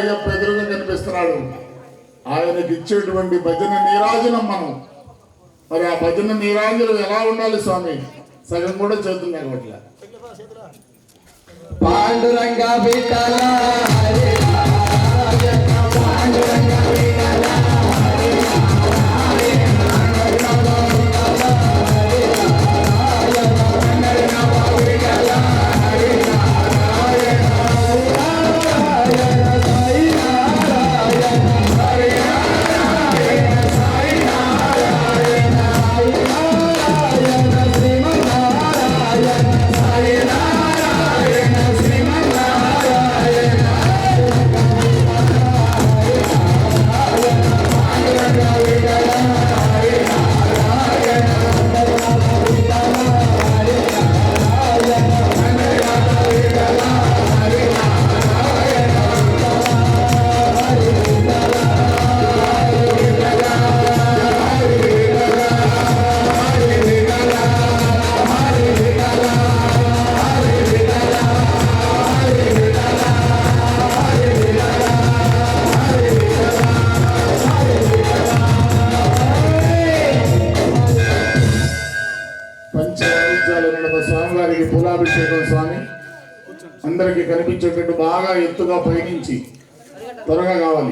అయ్యప్ప ఎదురుగా కనిపిస్తున్నాడు ఆయనకి ఇచ్చేటువంటి భజన నీరాజనం మనం. మరి ఆ భజన నీరాజనం ఎలా ఉండాలి స్వామి? సగం కూడా చేతులు కాబట్టి పాండురంగా గారికి పూలాభిషేకం స్వామి. అందరికీ కనిపించేటట్టు బాగా ఎత్తుగా పయనించి త్వరగా కావాలి.